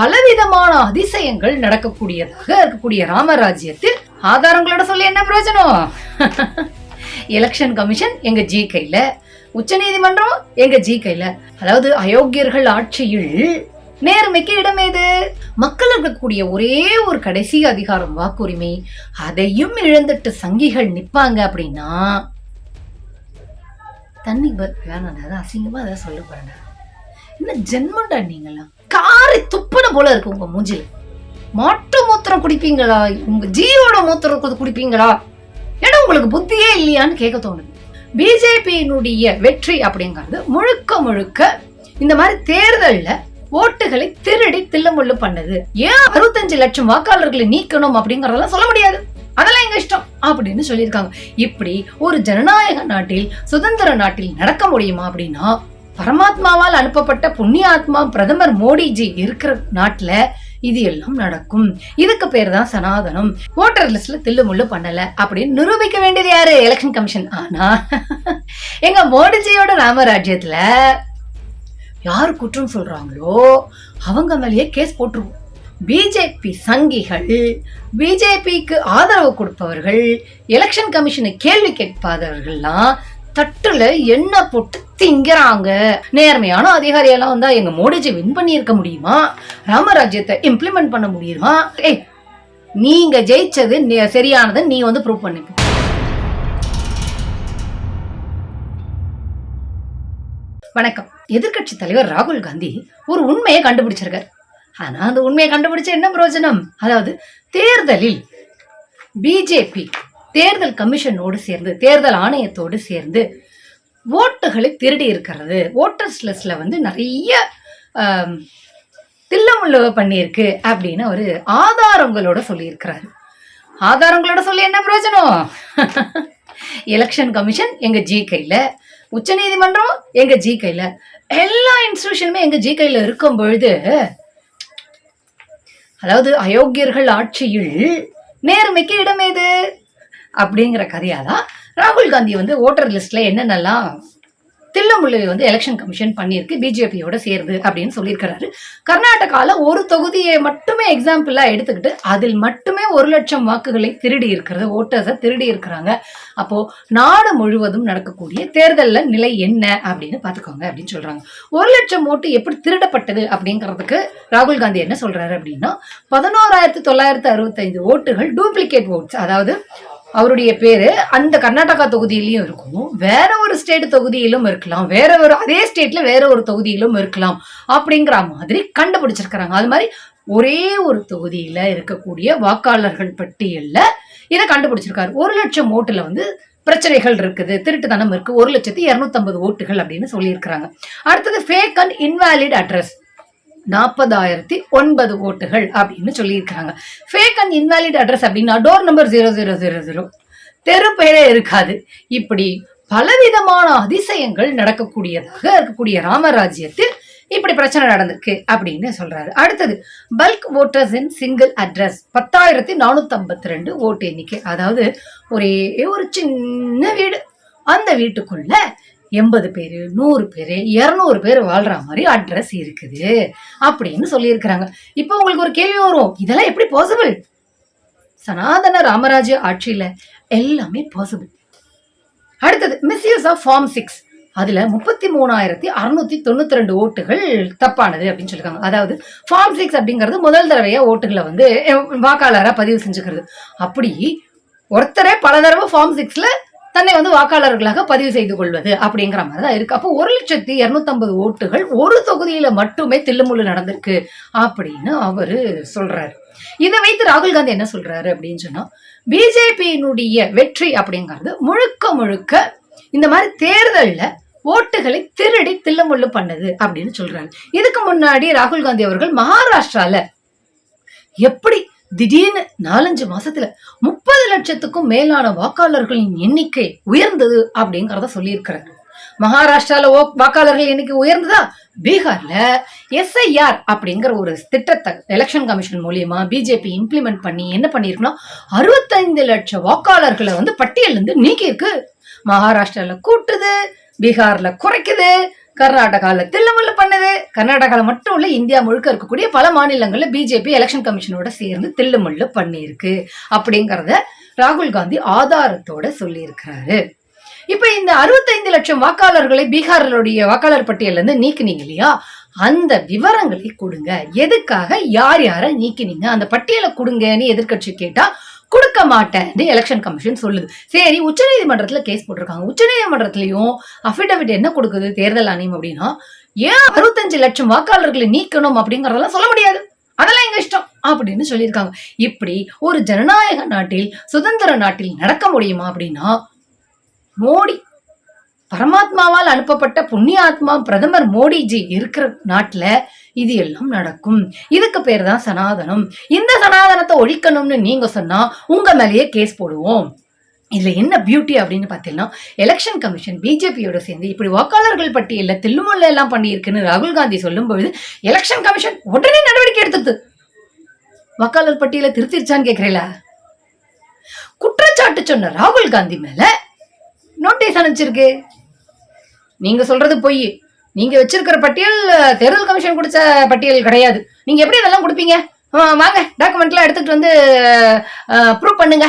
பலவிதமான அதிசயங்கள் நடக்கக்கூடியதாக இருக்கக்கூடிய ராமராஜ்யத்தில் ஆதாரங்களோட சொல்லி என்ன பிரயோஜனம்? எலெக்ஷன் கமிஷன் எங்க ஜி கையில உச்ச நீதிமன்றம் எங்க ஜி கையில. அதாவது அயோக்கியர்கள் ஆட்சியில் நேர்மைக்கு இடம் எது? மக்கள் இருக்கக்கூடிய ஒரே ஒரு கடைசி அதிகாரம் வாக்குரிமை அதையும் இழந்துட்டு சங்கிகள் நிப்பாங்க அப்படின்னா தண்ணி வேணாண்டா அசிங்கமா அதை சொல்ல போறேன். என்ன ஜென்மண்டா நீங்களாம் காரி துப்புன போல இருக்கு உங்க மூஞ்சில. மாட்டு மூத்திரம் குடிப்பீங்களா? உங்க ஜீவோட மூத்திரம் குடிப்பீங்களா? ஏன்னா உங்களுக்கு புத்தியே இல்லையான்னு கேட்க தோணுது. பிஜேபியினுடைய வெற்றி அப்படிங்கிறது முழுக்க முழுக்க இந்த மாதிரி தேர்தல்ல ஓட்டுகளை திருடி தில்லமுள்ளு பண்ணது. ஏன் அறுபத்தஞ்சு லட்சம் வாக்காளர்களை நீக்கணும் அப்படிங்கறதெல்லாம் சொல்ல முடியாது. அதெல்லாம் எங்க இஷ்டம் அப்படின்னு சொல்லியிருக்காங்க. இப்படி ஒரு ஜனநாயக நாட்டில் சுதந்திர நாட்டில் நடக்க முடியுமா அப்படின்னா பரமாத்மாவால் அனுப்பப்பட்ட புண்ணிய ஆத்மா பிரதமர் மோடிஜி இருக்கிற நாட்டுல இது எல்லாம் நடக்கும். இதுக்கு பேர் தான் சனாதனம். ஓட்டர் லிஸ்ட்ல தில்லு முள்ளு பண்ணல அப்படின்னு நிரூபிக்க வேண்டியது யாரு? எலெக்ஷன் கமிஷன் ஆனா எங்க மோடிஜியோட ராமராஜ்யத்துல யார் குற்றம் சொல்றாங்களோ அவங்க மேலேயே கேஸ் போட்டுருவோம். பிஜேபி சங்கிகள் பிஜேபிக்கு ஆதரவு கொடுப்பவர்கள் எலெக்ஷன் கமிஷனை கேள்வி கேட்பாதவர்கள்லாம் தட்டுல எண்ணெய் போட்டு திங்கிறாங்க. நேர்மையான அதிகாரியெல்லாம் வந்தா எங்க மோடிஜி வின் பண்ணியிருக்க முடியுமா? ராமராஜ்யத்தை இம்ப்ளிமெண்ட் பண்ண முடியுமா? ஏய் நீங்க ஜெயிச்சது நே- சரியானதை நீ வந்து ப்ரூவ் பண்ணிக்க வணக்கம். எதிர்க்கட்சி தலைவர் ராகுல் காந்தி ஒரு உண்மையை கண்டுபிடிச்சிருக்காரு. ஆனா அந்த உண்மையை கண்டுபிடிச்ச என்ன பிரயோஜனம்? அதாவது தேர்தலில் பிஜேபி தேர்தல் கமிஷனோடு சேர்ந்து தேர்தல் ஆணையத்தோடு சேர்ந்து ஓட்டுகளை திருடி இருக்கிறது. ஓட்டர்ஸ் லிஸ்ட்ல வந்து நிறைய தில்லமுள்ளவ பண்ணியிருக்கு அப்படின்னு அவர் ஆதாரங்களோட சொல்லியிருக்கிறாரு. ஆதாரங்களோட சொல்லி என்ன பிரயோஜனம்? எலெக்ஷன் கமிஷன் எங்க ஜி கையில உச்ச நீதிமன்றம் எங்க ஜி கையில எல்லா இன்ஸ்டிடியூஷனுமே எங்க ஜி கையில இருக்கும் பொழுது அதாவது அயோக்கியர்கள் ஆட்சியில் நேர்மைக்கு இடம் எது அப்படிங்கிற கதையாக தான் ராகுல் காந்தி வந்து ஓட்டர் லிஸ்ட்ல என்னென்னலாம் தில்லுமுள்ளு வந்து எலெக்ஷன் கமிஷன் பண்ணியிருக்கு பிஜேபியோட சேர்ந்து அப்படின்னு சொல்லியிருக்கிறாரு. கர்நாடகாவில் ஒரு தொகுதியை மட்டுமே எக்ஸாம்பிளாக எடுத்துக்கிட்டு அதில் மட்டுமே ஒரு லட்சம் வாக்குகளை திருடி இருக்கிறது ஓட்டர்ஸை திருடி இருக்கிறாங்க. அப்போது நாடு முழுவதும் நடக்கக்கூடிய தேர்தலில் நிலை என்ன அப்படின்னு பார்த்துக்கோங்க அப்படின்னு சொல்கிறாங்க ஒரு லட்சம் ஓட்டு எப்படி திருடப்பட்டது அப்படிங்கிறதுக்கு ராகுல் காந்தி என்ன சொல்கிறாரு அப்படின்னா பதினோராயிரத்தி தொள்ளாயிரத்தி அறுபத்தைந்து ஓட்டுகள் டூப்ளிகேட் ஓட்ஸ் அதாவது அவருடைய பேரு அந்த கர்நாடகா தொகுதியிலயும் இருக்கும். வேற ஒரு ஸ்டேட் தொகுதியிலும் இருக்கலாம். வேற ஒரு அதே ஸ்டேட்ல வேற ஒரு தொகுதியிலும் இருக்கலாம். அப்படிங்கிற மாதிரி கண்டுபிடிச்சிருக்கிறாங்க. அது மாதிரி ஒரே ஒரு தொகுதியில இருக்கக்கூடிய வாக்காளர்கள் பட்டியல்ல இதை கண்டுபிடிச்சிருக்காரு. ஒரு லட்சம் ஓட்டுல வந்து பிரச்சனைகள் இருக்குது திருட்டுத்தனம் இருக்கு. ஒரு லட்சத்தி இரநூத்தம்பது ஓட்டுகள் அப்படின்னு சொல்லியிருக்கிறாங்க. அடுத்தது ஃபேக் அண்ட் இன்வாலிட் அட்ரஸ் நாற்பதாயிரத்தி ஒன்பது ஓட்டுகள் அப்படின்னு சொல்லியிருக்காங்க ஃபேக் அண்ட் இன்வாலிட் அட்ரஸ் அப்படின்னா door number zero zero zero zero தெரு பெயரே இருக்காது. இப்படி பலவிதமான அதிசயங்கள் நடக்கக்கூடியதாக இருக்கக்கூடிய ராமராஜ்யத்தில் இப்படி பிரச்சனை நடந்திருக்கு அப்படின்னு சொல்றாரு. அடுத்தது bulk voters in single address பத்தாயிரத்தி நானூத்தி ஐம்பத்தி ரெண்டு ஓட்டு எண்ணிக்கை. அதாவது ஒரே ஒரு சின்ன வீடு. அந்த வீட்டுக்குள்ள எண்பது பேர் நூறு பேர் இரநூறு பேர் வாழ்கிற மாதிரி அட்ரஸ் இருக்குது. அப்படின்னு சொல்லியிருக்கிறாங்க. இப்போ உங்களுக்கு ஒரு கேள்வி வரும். இதெல்லாம் எப்படி பாசிபிள் சனாதன ராமராஜ ஆட்சியில் எல்லாமே பாசிபிள் அடுத்தது மிஸ்யூஸ் ஆஃப் ஃபார்ம் சிக்ஸ் அதில் முப்பத்தி மூணாயிரத்தி அறுநூத்தி தொண்ணூத்தி ரெண்டு ஓட்டுகள் தப்பானது அப்படின்னு சொல்லிருக்காங்க அதாவது ஃபார்ம் சிக்ஸ் அப்படிங்கிறது முதல் தடவையாக ஓட்டுகளை வந்து வாக்காளராக பதிவு செஞ்சுக்கிறது. அப்படி ஒருத்தரே பல தடவை ஃபார்ம் சிக்ஸில் தன்னை வந்து வாக்காளர்களாக பதிவு செய்து கொள்வது அப்படிங்கிற மாதிரி தான் இருக்கு. அப்போ ஒரு லட்சத்தி இருநூத்தம்பது ஓட்டுகள் ஒரு தொகுதியில மட்டுமே தில்லுமுள்ளு நடந்திருக்கு அப்படின்னு அவரு சொல்றாரு. இதை வைத்து ராகுல் காந்தி என்ன சொல்றாரு அப்படின்னு சொன்னா பிஜேபியினுடைய வெற்றி அப்படிங்கிறது முழுக்க முழுக்க இந்த மாதிரி தேர்தல்ல ஓட்டுகளை திருடி தில்லமுள்ளு பண்ணது அப்படின்னு சொல்றாரு. இதுக்கு முன்னாடி ராகுல் காந்தி அவர்கள் மகாராஷ்டிரால எப்படி திடீர்னு நாலஞ்சு மாசத்துல முப்பது லட்சத்துக்கும் மேலான வாக்காளர்களின் எண்ணிக்கை உயர்ந்தது அப்படிங்கறத சொல்லியிருக்கிறாரு. மகாராஷ்டிரால ஓ- வாக்காளர்கள் எண்ணிக்கை உயர்ந்ததா? பீகார்ல. எஸ்ஐஆர் அப்படிங்கிற ஒரு திட்டத்தை எலெக்ஷன் கமிஷன் மூலியமா பிஜேபி இம்ப்ளிமெண்ட் பண்ணி என்ன பண்ணிருக்குன்னா அறுபத்தைந்து லட்சம் வாக்காளர்களை வந்து பட்டியல் இருந்து நீக்கியிருக்கு. மகாராஷ்டிரால கூட்டுது பீகார்ல குறைக்குது கர்நாடகாவில் தில்லுமுல்லு பண்ணுது. கர்நாடகாவில் மட்டும் இல்ல இந்தியா முழுக்க இருக்கக்கூடிய பல மாநிலங்களில் பிஜேபி எலெக்ஷன் கமிஷனோட சேர்ந்து தில்லுமுல்லு பண்ணியிருக்கு. அப்படிங்கிறத ராகுல் காந்தி ஆதாரத்தோட சொல்லியிருக்கிறாரு. இப்ப இந்த அறுபத்தைந்து லட்சம் வாக்காளர்களை பீகார்களுடைய வாக்காளர் பட்டியல்ல இருந்து நீக்குனீங்க இல்லையா? அந்த விவரங்களை கொடுங்க. எதுக்காக யார் யாரை நீக்கினீங்க? அந்த பட்டியலை கொடுங்கன்னு எதிர்க்கட்சி கேட்டா கொடுக்க மாட்டேன் எலெக்ஷன் கமிஷன் சொல்லுது. சரி உச்சநீதிமன்றத்தில் கேஸ் போட்டிருக்காங்க. உச்சநீதிமன்றத்திலையும் அஃபிடவிட் என்ன கொடுக்குது? தேர்தல் ஆணையம் அப்படின்னா ஏன் அறுபத்தஞ்சு லட்சம் வாக்காளர்களை நீக்கணும் அப்படிங்கறதெல்லாம் சொல்ல முடியாது. அதெல்லாம் எங்க இஷ்டம்? அப்படின்னு சொல்லியிருக்காங்க. இப்படி ஒரு ஜனநாயக நாட்டில் சுதந்திர நாட்டில் நடக்க முடியுமா அப்படின்னா மோடி பரமாத்மாவால் அனுப்பப்பட்ட புண்ணிய ஆத்மா பிரதமர் மோடிஜி இருக்கிற நாட்டுல இது எல்லாம் நடக்கும். இதுக்கு பேர் தான் சனாதனம். இந்த சனாதனத்தை ஒழிக்கணும்னு நீங்க சொன்னா உங்க மேலேயே கேஸ் போடுவோம். இதில் என்ன பியூட்டி அப்படின்னு பார்த்தீங்கன்னா எலெக்ஷன் கமிஷன் பிஜேபியோட சேர்ந்து இப்படி வாக்காளர்கள் பட்டியலில் தில்லுமுல்ல எல்லாம் பண்ணியிருக்குன்னு ராகுல் காந்தி சொல்லும்பொழுது எலெக்ஷன் கமிஷன் உடனே நடவடிக்கை எடுத்தது வாக்காளர் பட்டியலை திருத்திருச்சான்னு கேட்குறீங்களா குற்றச்சாட்டு சொன்ன ராகுல் காந்தி மேல நோட்டீஸ் அனுப்பிச்சிருக்கு. நீங்க சொல்றது பொய். நீங்க வச்சிருக்கிற பட்டியல் தேர்தல் கமிஷன் கொடுத்த பட்டியல் கிடையாது. நீங்க எப்படி இதெல்லாம் கொடுப்பீங்க? வாங்க டாக்குமெண்ட்லாம் எடுத்துட்டு வந்து ப்ரூவ் பண்ணுங்க.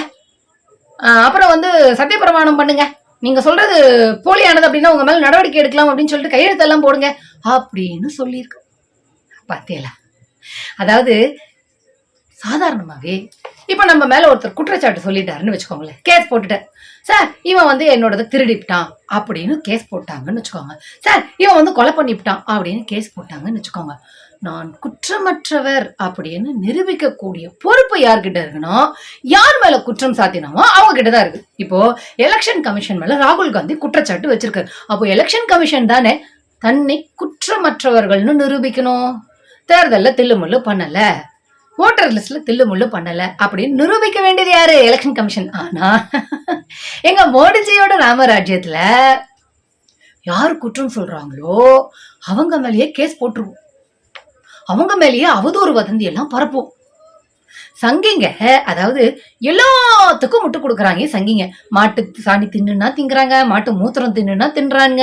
அப்புறம் வந்து சத்தியப்பிரமாணம் பண்ணுங்க. நீங்க சொல்றது போலியானது அப்படின்னா உங்க மேல நடவடிக்கை எடுக்கலாம் அப்படின்னு சொல்லிட்டு கையெழுத்தெல்லாம் போடுங்க அப்படின்னு சொல்லியிருக்கு. பாத்தியலா? அதாவது சாதாரணமாகவே இப்போ நம்ம மேல ஒருத்தர் குற்றச்சாட்டு சொல்லிட்டாருன்னு வச்சுக்கோங்களேன். கேஸ் போட்டுட்டார் சார் இவன் வந்து என்னோடத திருடிவிட்டான் அப்படின்னு கேஸ் போட்டாங்கன்னு வச்சுக்கோங்க. சார் இவன் வந்து கொலை பண்ணிவிட்டான் அப்படின்னு கேஸ் போட்டாங்கன்னு வச்சுக்கோங்க. நான் குற்றமற்றவர் அப்படின்னு நிரூபிக்கக்கூடிய பொறுப்பு யார்கிட்ட இருக்குன்னா யார் மேல குற்றம் சாத்தினமோ அவங்க கிட்ட தான் இருக்கு. இப்போ எலெக்ஷன் கமிஷன் மேல ராகுல் காந்தி குற்றச்சாட்டு வச்சிருக்காரு அப்போ எலெக்ஷன் கமிஷன் தானே தன்னை குற்றமற்றவர்கள்னு நிரூபிக்கணும். தேர்தலில் தில்லுமுள்ளு பண்ணலை. ஓட்டர் லிஸ்ட்ல தில்லுமுள்ளு பண்ணல அப்படின்னு நிரூபிக்க வேண்டியது யாரு? எலெக்ஷன் கமிஷன் ஆனா எங்க மோடிஜியோட ராமராஜ்யத்துல யார் குற்றம் சொல்றாங்களோ அவங்க மேலேயே கேஸ் போட்டுருவோம். அவங்க மேலேயே அவதூறு வதந்தி எல்லாம் பரப்போம் சங்கிங்க அதாவது எல்லாத்துக்கும் முட்டு கொடுக்குறாங்க சங்கிங்க. மாட்டு சாணி தின்னுன்னா திங்குறாங்க மாட்டு மூத்திரம் தின்னுன்னா தின்றாங்க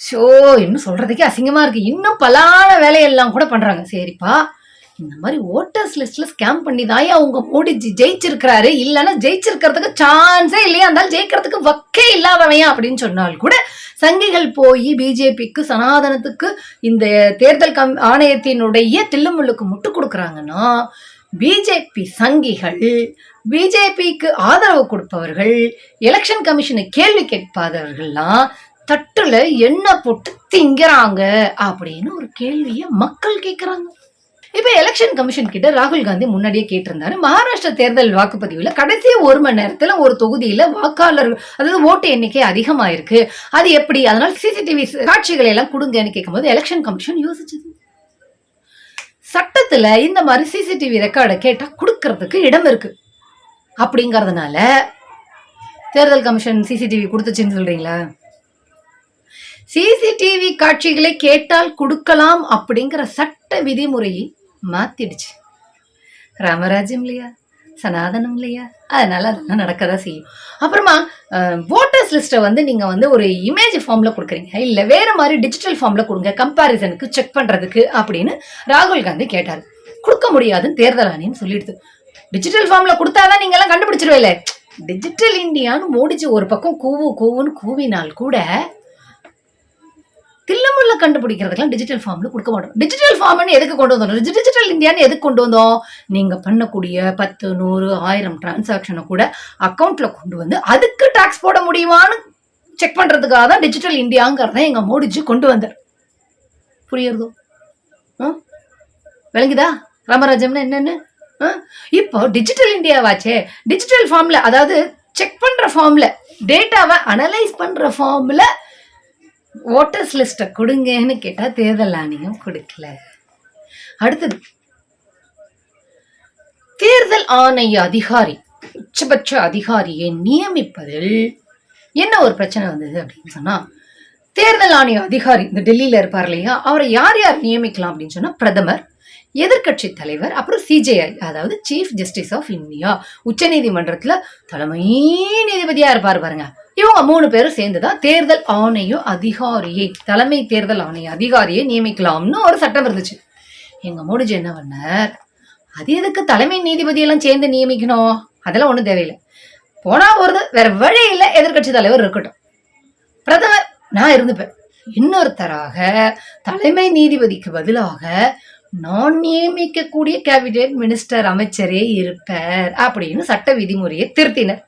ஷோ இன்னும் சொல்றதுக்கே அசிங்கமா இருக்கு. இன்னும் பலான வேலையெல்லாம் கூட பண்றாங்க. சரிப்பா இந்த மாதிரி ஓட்டர்ஸ் லிஸ்ட்ல ஸ்கேம் பண்ணி தாயா அவங்க மோடிஜி ஜெயிச்சிருக்கிறாரு? இல்லைன்னா ஜெயிச்சிருக்கிறதுக்கு சான்ஸே இல்லையா? இருந்தாலும் ஜெயிக்கிறதுக்கு வக்கே இல்லாதவையா அப்படின்னு சொன்னால் கூட சங்கிகள் போய் பிஜேபிக்கு சனாதனத்துக்கு இந்த தேர்தல் கம் ஆணையத்தினுடைய தில்லுமுள்ளுக்கு முட்டு கொடுக்குறாங்கன்னா பிஜேபி சங்கிகள் பிஜேபிக்கு ஆதரவு கொடுப்பவர்கள் எலெக்ஷன் கமிஷனை கேள்வி கேட்பாதவர்கள்லாம் தட்டுல எண்ணெய் போட்டு திங்கிறாங்க அப்படின்னு ஒரு கேள்வியை மக்கள் கேட்குறாங்க. இப்ப எலெக்ஷன் கமிஷன் கிட்ட ராகுல் காந்தி முன்னாடியே கேட்டிருந்தாரு. மகாராஷ்டிரா தேர்தல் வாக்குப்பதிவுல கடைசி ஒரு மணி நேரத்துல ஒரு தொகுதியில வாக்காளர் அதாவது ஓட்டு எண்ணிக்கை அதிகமா இருக்கு அது எப்படி? அதனால சிசிடிவி காட்சிகளை எல்லாம் கொடுங்கன்னு கேட்கும்போது எலெக்ஷன் கமிஷன் யோசிச்சது. சட்டத்துல இந்த மாதிரி சிசிடிவி ரெக்கார்டை கேட்டா கொடுக்கறதுக்கு இடம் இருக்கு. அப்படிங்கறதுனால தேர்தல் கமிஷன் சிசிடிவி கொடுத்துச்சுன்னு சொல்றீங்களா? சிசிடிவி காட்சிகளை கேட்டால் கொடுக்கலாம் அப்படிங்கிற சட்ட விதிமுறையை மாத்திடுச்சு. ராமராஜ்யம் இல்லையா? சனாதனம் இல்லையா? அதனால அதெல்லாம் நடக்க தான் செய்யும். அப்புறமா ஓட்டர்ஸ் லிஸ்ட்டை வந்து நீங்கள் வந்து ஒரு இமேஜ் ஃபார்மில் கொடுக்குறீங்க. இல்லை வேறு மாதிரி டிஜிட்டல் ஃபார்மில் கொடுங்க கம்பாரிசனுக்கு செக் பண்ணுறதுக்கு அப்படின்னு ராகுல் காந்தி கேட்டார். கொடுக்க முடியாதுன்னு தேர்தல் ஆணையம் சொல்லிடுது. டிஜிட்டல் ஃபார்மில் கொடுத்தாதான் நீங்கள்லாம் எல்லாம் இல்லை டிஜிட்டல் இந்தியான்னு மோடிச்சு ஒரு பக்கம் கூவு கூவுன்னு கூவினால் கூட தில்லுமுள்ள கண்டுபிடிக்கிறதுக்கெல்லாம் டிஜிட்டல் ஃபார்ம்ல கொடுக்க மாட்டோம். டிஜிட்டல் ஃபார்ம்னு எதுக்கு கொண்டு வந்தோம்? டிஜிட்டல் இந்தியான்னு எதுக்கு கொண்டு வந்தோம்? நீங்க பண்ணக்கூடிய பத்து நூறு ஆயிரம் டிரான்சாக்ஷனை கூட அக்கௌண்ட்ல கொண்டு வந்து அதுக்கு டாக்ஸ் போட முடியுமான்னு செக் பண்றதுக்காக தான் டிஜிட்டல் இந்தியாங்கிறத எங்க மோடிஜி கொண்டு வந்தார். புரியுறதோ? ஆ? விளங்குதா? ராமராஜம்னா என்னன்னு? இப்போ டிஜிட்டல் இந்தியாவாச்சே டிஜிட்டல் ஃபார்ம்ல அதாவது செக் பண்ற ஃபார்ம்ல டேட்டாவை அனலைஸ் பண்ற ஃபார்ம்ல ஓட்டர்ஸ் லிஸ்ட்டை கொடுங்கன்னு கேட்டா தேர்தல் ஆணையம் கொடுக்கல. அடுத்தது தேர்தல் ஆணைய அதிகாரி உச்சபட்ச அதிகாரியை நியமிப்பதில் என்ன ஒரு பிரச்சனை வந்தது அப்படின்னு சொன்னா தேர்தல் ஆணைய அதிகாரி இந்த டெல்லியில இருப்பார் இல்லையா? அவரை யார் யார் நியமிக்கலாம் அப்படின்னு சொன்னா பிரதமர் எதிர்க்கட்சி தலைவர் அப்புறம் சிஜேஐ அதாவது சீஃப் ஜஸ்டிஸ் ஆஃப் இந்தியா உச்சநீதிமன்றத்துல தலைமை நீதிபதியா இருப்பார் பாருங்க. இவங்க மூணு பேரும் சேர்ந்துதான் தேர்தல் ஆணையம் அதிகாரியை தலைமை தேர்தல் ஆணைய அதிகாரியை நியமிக்கலாம்னு ஒரு சட்டம் இருந்துச்சு. எங்க மோடிஜி என்ன பண்ணார்? அது எதுக்கு தலைமை நீதிபதியெல்லாம் சேர்ந்து நியமிக்கணும்? அதெல்லாம் ஒண்ணும் தேவையில்லை. போனா போறது வேற வழி இல்லை எதிர்க்கட்சி தலைவர் இருக்கட்டும். பிரதமர் நான் இருந்துப்பேன். இன்னொருத்தராக தலைமை நீதிபதிக்கு பதிலாக நான் நியமிக்கக்கூடிய கேபினெட் மினிஸ்டர் அமைச்சரே இருப்பார் அப்படின்னு சட்ட விதிமுறையை திருத்தினர்.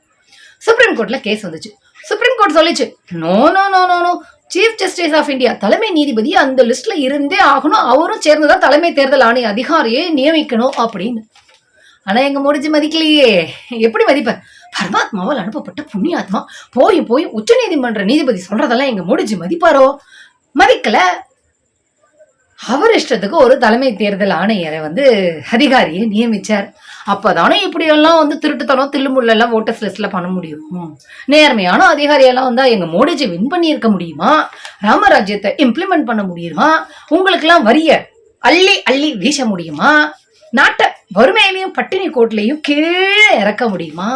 சுப்ரீம் கோர்ட்ல கேஸ் வந்துச்சு. போட்டு சொல்லிச்சு. No no no no no chief justice of India தலைமை நீதிபதி அந்த லிஸ்ட்ல இருந்தே ஆகணும். அவரும் சேர்ந்துதான் தலைமை தேர்தல் ஆணைய அதிகாரியை நியமிக்கணும் அப்படின்னு. ஆனா எங்க முடிஞ்சு மதிக்கலையே. எப்படி மதிப்ப பரமாத்மாவால் அனுப்பப்பட்ட புண்ணியாத்மா போய் போய் உச்ச நீதிமன்ற நீதிபதி சொல்றதெல்லாம் எங்க முடிஞ்சு மதிப்பாரோ? மதிக்கல. அவர் இஷ்டத்துக்கு ஒரு தலைமை தேர்தல் ஆணையரை வந்து அதிகாரியை நியமிச்சார். அப்பதானே இப்படியெல்லாம் வந்து திருட்டுத்தனம் தில்லுமுள்ளெல்லாம் ஓட்டர்ஸ் லிஸ்ட்ல பண்ண முடியும். நேர்மையான அதிகாரியெல்லாம் வந்தா எங்க மோடிஜி வின் பண்ணியிருக்க முடியுமா? ராமராஜ்யத்தை இம்ப்ளிமெண்ட் பண்ண முடியுமா? உங்களுக்கெல்லாம் வரிய அள்ளி அள்ளி வீச முடியுமா? நாட்டை வறுமையிலையும் பட்டினி கோட்லையும் கீழே இறக்க முடியுமா?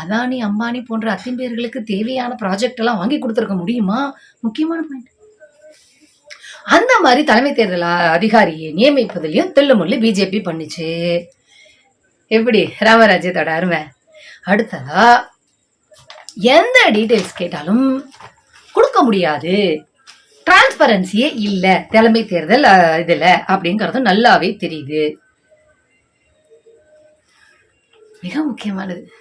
அதானி அம்பானி போன்ற அத்திம்பேர்களுக்கு தேவையான ப்ராஜெக்ட் எல்லாம் வாங்கி கொடுத்துருக்க முடியுமா? முக்கியமான பாயிண்ட் அந்த மாதிரி தலைமை தேர்தல் அதிகாரியை நியமிப்பதிலையும் தில்லுமுள்ளு பிஜேபி பண்ணுச்சு. எப்படி? ராமராஜ்யத்தோட அருமை. அடுத்ததா எந்த டீட்டெயில்ஸ் கேட்டாலும் கொடுக்க முடியாது. டிரான்ஸ்பரன்சியே இல்லை. தலைமை தேர்தல் இதில் இதுல அப்படிங்கிறது நல்லாவே தெரியுது. மிக முக்கியமானது.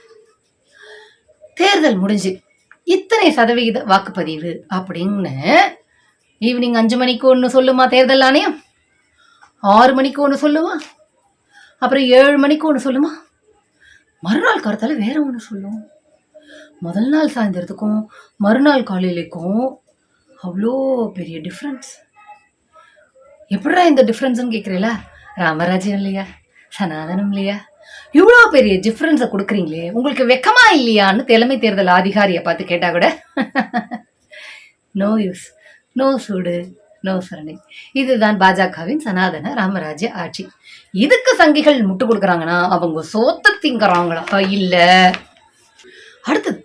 தேர்தல் முடிஞ்சு இத்தனை சதவிகித வாக்குப்பதிவு அப்படின்னு ஈவினிங் அஞ்சு மணிக்கு ஒன்று சொல்லுமா தேர்தல் ஆணையம்? ஆறு மணிக்கு ஒன்று சொல்லுமா அப்புறம் ஏழு மணிக்கு ஒன்று சொல்லுமா? மறுநாள் கருத்தால வேற ஒன்று சொல்லும். முதல் நாள் சாயந்தரத்துக்கும் மறுநாள் காலையிலேக்கும் அவ்வளோ பெரிய டிஃப்ரென்ஸ் எப்படா இந்த டிஃப்ரென்ஸ்னு கேட்குறீல ராமராஜ்யம் இல்லையா? சனாதனம் இல்லையா? இவ்வளோ பெரிய டிஃப்ரென்ஸை கொடுக்குறீங்களே உங்களுக்கு வெக்கமா இல்லையான்னு தலைமை தேர்தல் அதிகாரியை பார்த்து கேட்டால் கூட. நோ யூஸ் நோ சூடு நோ இதுதான் பாஜகவின் சனாதன ராமராஜ்ய ஆட்சி. இதுக்கு சங்கிகள் முட்டு கொடுக்குறாங்கன்னா அவங்க சோத்த திங்கிறாங்களா? இல்ல. அடுத்தது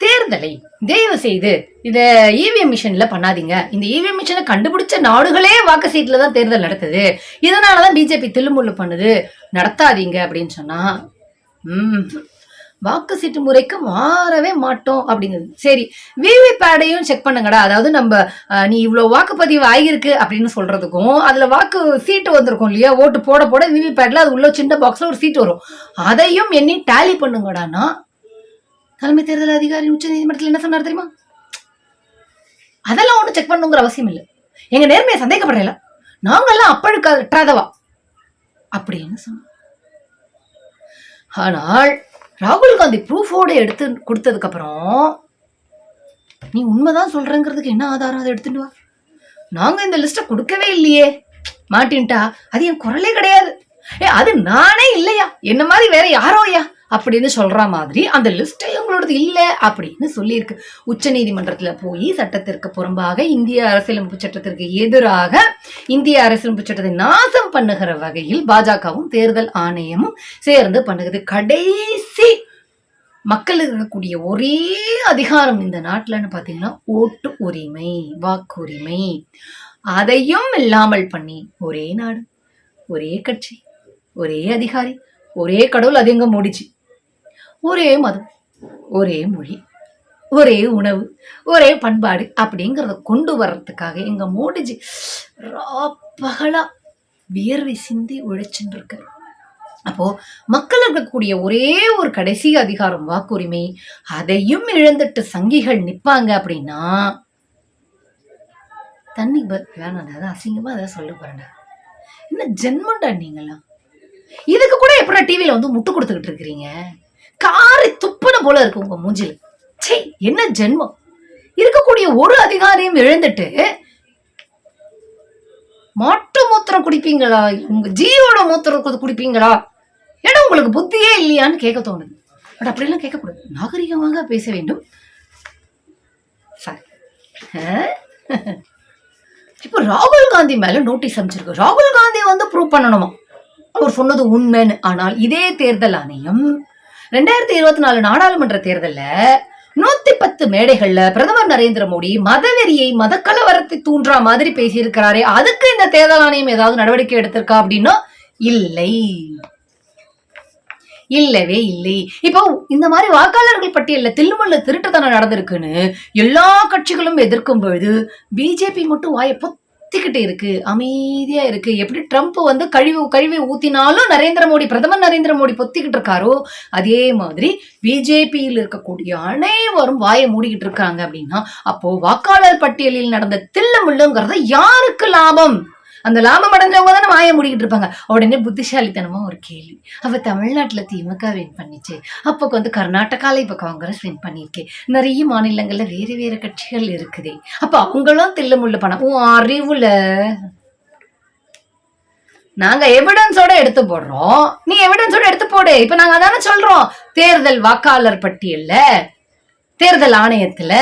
தேர்தலை தயவு செய்து இதை இவிஎம் மிஷின்ல பண்ணாதீங்க. இந்த இவிஎம் மிஷினை கண்டுபிடிச்ச நாடுகளே வாக்கு சீட்டில் தான் தேர்தல் நடத்துது இதனாலதான் பிஜேபி தில்லுமுள்ளு பண்ணுது. நடத்தாதீங்க அப்படின்னு சொன்னா ம். வாக்கு சீட்டு முறைக்கு மாறவே மாட்டோம் அப்படிங்கிறது சரி விவிபேடையும் செக் பண்ணுங்கடா. அதாவது நம்ம நீ இவ்வளோ வாக்குப்பதிவு ஆகியிருக்கு அப்படின்னு சொல்றதுக்கும் அதில் வாக்கு சீட்டு வந்திருக்கும் இல்லையா? ஓட்டு போட போட விவிபேட்ல அது உள்ள சின்ன பாக்ஸில் ஒரு சீட் வரும். அதையும் எண்ணி டேலி பண்ணுங்கடான்னா தலைமை தேர்தல் அதிகாரி உச்ச நீதிமன்றத்தில் என்ன சொன்னார் தெரியுமா? அதெல்லாம் ஒன்றும் செக் பண்ணுங்கிற அவசியம் இல்லை. எங்க நேர்மையை சந்தேகப்படல நாங்கெல்லாம் அப்பழுக்காதவா அப்படின்னு சொன்னோம். ஆனால் ராகுல் காந்தி ப்ரூஃபோட எடுத்து கொடுத்ததுக்கப்புறம் நீ உண்மைதான் சொல்கிறேங்கிறதுக்கு என்ன ஆதாரம்? அதை எடுத்துட்டு வா. நாங்கள் இந்த லிஸ்ட்டை கொடுக்கவே இல்லையே. மாட்டின்ட்டா அது என் குரலே கிடையாது. ஏ அது நானே இல்லையா? என்ன மாதிரி வேற யாரோ ஐயா? அப்படின்னு சொல்கிற மாதிரி அந்த லிஸ்ட் உங்களோடது இல்லை அப்படின்னு சொல்லியிருக்கு. உச்சநீதிமன்றத்தில் போய் சட்டத்திற்கு புறம்பாக இந்திய அரசியலமைப்பு சட்டத்திற்கு எதிராக இந்திய அரசியலமைப்பு சட்டத்தை நாசம் பண்ணுகிற வகையில் பாஜகவும் தேர்தல் ஆணையமும் சேர்ந்து பண்ணுகிறது. கடைசி மக்கள் இருக்கக்கூடிய ஒரே அதிகாரம் இந்த நாட்டில்னு பார்த்தீங்கன்னா ஓட்டு உரிமை வாக்குரிமை. அதையும் இல்லாமல் பண்ணி ஒரே நாடு ஒரே கட்சி ஒரே அதிகாரி ஒரே கடவுள் அது எங்கே மூடிச்சு? ஒரே மதம் ஒரே மொழி ஒரே உணவு ஒரே பண்பாடு அப்படிங்கிறத கொண்டு வர்றதுக்காக எங்கள் மோடிஜி பகலா வியர்வை சிந்தி உழைச்சுட்டு இருக்காரு அப்போ மக்கள் இருக்கக்கூடிய ஒரே ஒரு கடைசி அதிகாரம் வாக்குரிமை அதையும் இழந்துட்டு சங்கிகள் நிற்பாங்க அப்படின்னா தண்ணி வேணாண்டா அதான் அசிங்கமாக அதை சொல்ல போறேன்டா. என்ன ஜென்மண்டா நீங்களாம் இதுக்கு கூட எப்படா டிவியில் வந்து முட்டு கொடுத்துக்கிட்டு இருக்கிறீங்க? காரி துப்புன போல இருக்கு உங்க மூஞ்சில. ச்சே என்ன ஜென்மம்? இருக்கக்கூடிய ஒரு அதிகாரியும் இழந்துட்டு மாட்டு மூத்திரம் குடிப்பீங்களா? உங்க ஜீவோட மூத்திரம் குடிப்பீங்களா? ஏன்னா உங்களுக்கு புத்தியே இல்லையான்னு கேட்க தோணுது. பட் அப்படிலாம் கேட்கக்கூடாது. நாகரிகமாக பேச வேண்டும். சாரி. இப்போ ராகுல் காந்தி மேல நோட்டீஸ் அமைச்சிருக்கு ராகுல் காந்தி வந்து ப்ரூவ் பண்ணணுமா? அவர் சொன்னது உண்மைன்னு. ஆனால் இதே தேர்தல் ஆணையம் ரெண்டாயிரத்தி இருபத்தி நாலு நாடாளுமன்ற தேர்தல்ல நூத்தி பத்து மேடைகள்ல பிரதமர் நரேந்திர மோடி மதவெறியை மதக்கலவரத்தை தூண்டுற மாதிரி பேசியிருக்கிறாரே. அதுக்கு இந்த தேர்தல் ஆணையம் ஏதாவது நடவடிக்கை எடுத்திருக்கா அப்படின்னா இல்லை. இல்லவே இல்லை. இப்போ இந்த மாதிரி வாக்காளர்கள் பட்டியலில் தில்லுமுள்ள திருட்டுத்தனம் நடந்திருக்குன்னு எல்லா கட்சிகளும் எதிர்க்கும் பொழுது பிஜேபி மட்டும் வாயை கத்திக்கிட்டு இருக்கு அமைதியா இருக்கு. எப்படி ட்ரம்ப் வந்து கழிவு கழிவை ஊத்தினாலும் நரேந்திர மோடி பிரதமர் நரேந்திர மோடி பொத்திக்கிட்டு இருக்காரோ அதே மாதிரி பிஜேபியில் இருக்கக்கூடிய அனைவரும் வாயை மூடிக்கிட்டு இருக்காங்க அப்படின்னா அப்போ வாக்காளர் பட்டியலில் நடந்த தில்லுமுள்ளுங்கிறது யாருக்கு லாபம்? அந்த லாபம் அடைஞ்சவங்க தானே மாய முடிக்கிட்டு இருப்பாங்க. உடனே புத்திசாலித்தனமா ஒரு கேள்வி. அப்ப தமிழ்நாட்டுல திமுக வின் பண்ணிச்சு. அப்போ வந்து கர்நாடகால இப்ப காங்கிரஸ் வின் பண்ணிருக்கு. நிறைய மாநிலங்கள்ல வேறு வேறு கட்சிகள் இருக்குதே. அப்ப அவங்களும் தில்லுமுள்ள பணம். உன் அறிவுல. நாங்க எவிடன்ஸோட எடுத்து போடுறோம். நீ எவிடன்ஸோட எடுத்து போடு. இப்ப நாங்க அதானே சொல்றோம். தேர்தல் வாக்காளர் பட்டியல்ல தேர்தல் ஆணையத்துல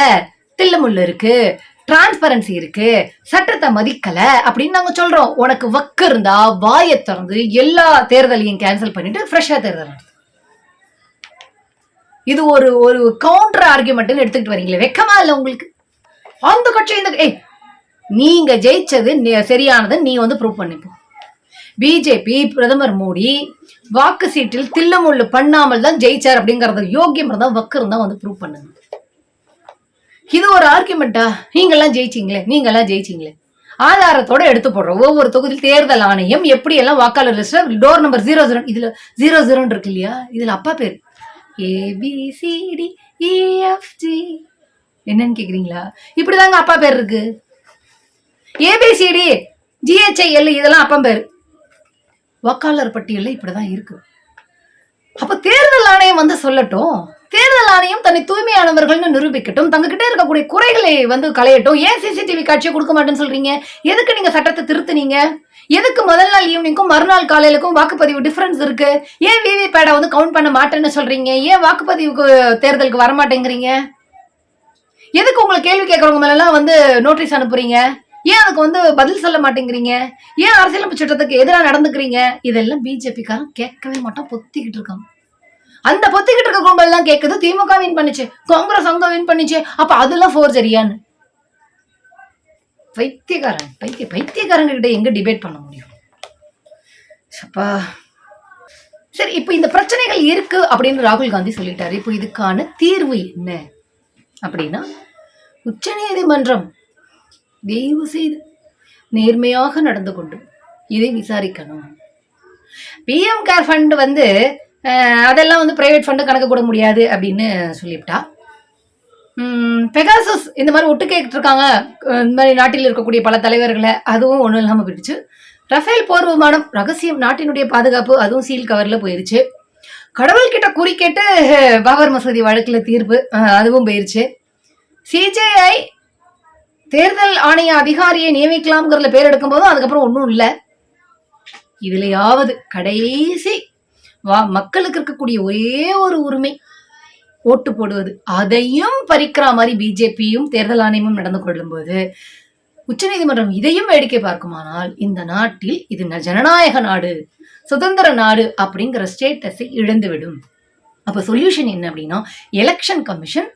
தில்லுமுள்ளு இருக்கு. டிரான்ஸ்பரன்சி இருக்கு. சட்டத்தை மதிக்கல அப்படின்னு நாங்க சொல்றோம். உனக்கு வக்கு இருந்தா வாயை திறந்து எல்லா தேர்தலையும் கேன்சல் பண்ணிட்டு ஃப்ரெஷ்ஷா தேர்தல் நடத்து. இது ஒரு ஒரு கவுண்டர் ஆர்குமெண்ட்னு எடுத்துக்கிட்டு வரீங்களே. வெக்கமா இல்ல உங்களுக்கு? அந்த கட்சி இந்த ஏய் நீங்க ஜெயிச்சது சரியானது நீ வந்து ப்ரூவ் பண்ணிப்போம் பிஜேபி பிரதமர் மோடி வாக்கு சீட்டில் தில்லமுள்ளு பண்ணாமல் தான் ஜெயிச்சார் அப்படிங்கறது யோகியம் இருந்தா வக்கு இருந்தா வந்து ப்ரூவ் பண்ணுங்க. இது ஒரு ஆர்குமெண்டா நீங்கெல்லாம் ஜெயிச்சீங்களே நீங்கெல்லாம் ஜெயிச்சீங்களே. ஆதாரத்தோட எடுத்து போடுறோம். ஒவ்வொரு தொகுதியில் தேர்தல் ஆணையம் எப்படி எல்லாம் வாக்காளர் லிஸ்ட்ல டோர் நம்பர் ஜீரோ ஜீரோ இதுல ஜீரோ ஜீரோன்னு இருக்கு இல்லையா? இதுல அப்பா பேர். ஏபிசிடி இஎஃப்ஜி என்னன்னு கேக்குறீங்களா? இப்படிதாங்க அப்பா பேர் இருக்கு. ஏபிசிடி ஜிஹெச்ஐஎல் இதெல்லாம் அப்பா பேர். வாக்காளர் பட்டியல்ல இப்படிதான் இருக்கு. அப்ப தேர்தல் ஆணையம் வந்து சொல்லட்டும். தேர்தல் ஆணையம் தன்னை தூய்மையானவர்கள்னு நிரூபிக்கட்டும். தங்ககிட்ட இருக்கக்கூடிய குறைகளை வந்து களையட்டும். ஏன் சிசிடிவி காட்சியை கொடுக்க மாட்டேன்னு சொல்றீங்க? எதுக்கு நீங்க சட்டத்தை திருத்துனீங்க? எதுக்கு முதல் நாள் ஈவினிங்க்கும் மறுநாள் காலையிலுக்கும் வாக்குப்பதிவு டிஃபரன்ஸ் இருக்கு? ஏன் விவி பேடை வந்து கவுண்ட் பண்ண மாட்டேன்னு சொல்றீங்க? ஏன் வாக்குப்பதிவுக்கு தேர்தலுக்கு வர மாட்டேங்கிறீங்க எதுக்கு உங்களை கேள்வி கேட்கறவங்க மேலாம் வந்து நோட்டீஸ் அனுப்புறீங்க? ஏன் அதுக்கு வந்து பதில் சொல்ல மாட்டேங்கிறீங்க? ஏன் அரசியலமைப்பு சட்டத்துக்கு எதிராக நடந்துக்கிறீங்க? இதெல்லாம் பிஜேபிக்காரன் கேட்கவே மாட்டான் பொத்திக்கிட்டு இருக்கான். அந்த பொத்திக்கிட்டு இருக்க கும்பல் தான் கேட்குது திமுக வின் பண்ணுச்சு காங்கிரஸ் அங்க வின் பண்ணுச்சு அப்ப அதெல்லாம் ஃபோர்ஜரியான்னு பைத்தியக்காரன் பைத்திய பைத்தியக்காரங்க கிட்ட எங்க டிபேட் பண்ண முடியும்? அப்பா சரி இப்போ இந்த பிரச்சனைகள் இருக்கு அப்படின்னு ராகுல் காந்தி சொல்லிட்டாரு. இப்போ இதுக்கான தீர்வு என்ன? அப்படின்னா உச்சநீதிமன்றம் தயவு செய்து நேர்மையாக நடந்து கொண்டு இதை விசாரிக்கணும். பிஎம் கேர் ஃபண்ட் வந்து அதெல்லாம் வந்து ப்ரைவேட் ஃபண்டு கணக்கு கூட முடியாது அப்படின்னு சொல்லிவிட்டா. பெகாசஸ் இந்த மாதிரி ஒட்டு கேட்டுருக்காங்க. இந்த மாதிரி நாட்டில் இருக்கக்கூடிய பல தலைவர்களை அதுவும் ஒன்றும் இல்லாமல் போயிடுச்சு. ரஃபேல் போர் விமானம் ரகசியம் நாட்டினுடைய பாதுகாப்பு அதுவும் சீல் கவரில் போயிருச்சு. கடவுள்கிட்ட குறி கேட்டு பாபர் மசூதி வழக்கில் தீர்ப்பு அதுவும் போயிருச்சு. சிஜேஐ தேர்தல் ஆணைய அதிகாரியை நியமிக்கலாம்ங்கிறதுல பேர் எடுக்கும்போதும் அதுக்கப்புறம் ஒன்றும் இல்லை. இதுலையாவது கடைசி வா மக்களுக்கு இருக்கக்கூடிய ஒரே ஒரு உரிமை ஓட்டு போடுவது. அதையும் பறிக்கிற மாதிரி பிஜேபியும் தேர்தல் ஆணையமும் நடந்து கொள்ளும்போது உச்சநீதிமன்றம் இதையும் வேடிக்கை பார்க்குமானால் இந்த நாட்டில் இது ந- ஜனநாயக நாடு சுதந்திர நாடு அப்படிங்கிற ஸ்டேட்டஸை இழந்துவிடும். அப்போ சொல்யூஷன் என்ன அப்படின்னா எலெக்ஷன் கமிஷன்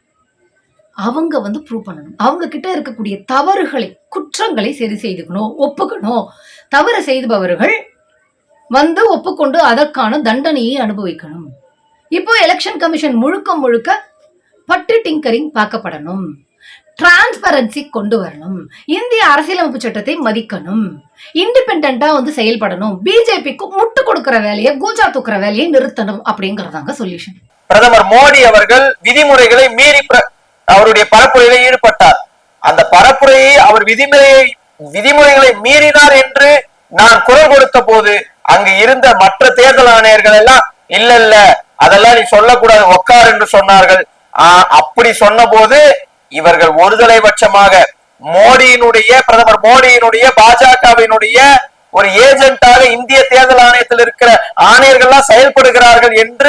அவங்க வந்து ப்ரூவ் பண்ணணும். அவங்க கிட்ட இருக்கக்கூடிய தவறுகளை குற்றங்களை சரி செய்துக்கணும் ஒப்புக்கணும். தவறு செய்தவர்கள் வந்து ஒப்புக்கொண்டு அதற்கான தண்டனையை அனுபவிக்கணும். இப்போ எலெக்ஷன் கமிஷன் முழுக்க முழுக்க பட்டு டிங்கரிங் பார்க்கப்படணும். டிரான்ஸ்பரன்சி கொண்டு வரணும். இந்திய அரசியலமைப்பு சட்டத்தை மதிக்கணும். இண்டிபெண்டா வந்து செயல்படணும். பிஜேபிக்கு முட்டு கொடுக்கிற வேலையை கூஜா தூக்குற வேலையை நிறுத்தணும் அப்படிங்கறதாங்க சொல்யூஷன் பிரதமர் மோடி அவர்கள் விதிமுறைகளை மீறி அவருடைய பரப்புரையில ஈடுபட்டார். அந்த பரப்புரையை அவர் விதிமுறையை விதிமுறைகளை மீறினார் என்று நான் குரல் கொடுத்த போது அங்கு இருந்த மற்ற தேர்தல் ஆணையர்கள் எல்லாம் இல்ல இல்ல அதெல்லாம் நீ சொல்லக்கூடாது உக்கார் என்று சொன்னார்கள். ஆஹ் அப்படி சொன்னபோது இவர்கள் ஒருதலை பட்சமாக மோடியினுடைய பிரதமர் மோடியினுடைய பாஜகவினுடைய ஒரு ஏஜென்ட்டாக இந்திய தேர்தல் ஆணையத்தில் இருக்கிற ஆணையர்கள்லாம் செயல்படுகிறார்கள் என்று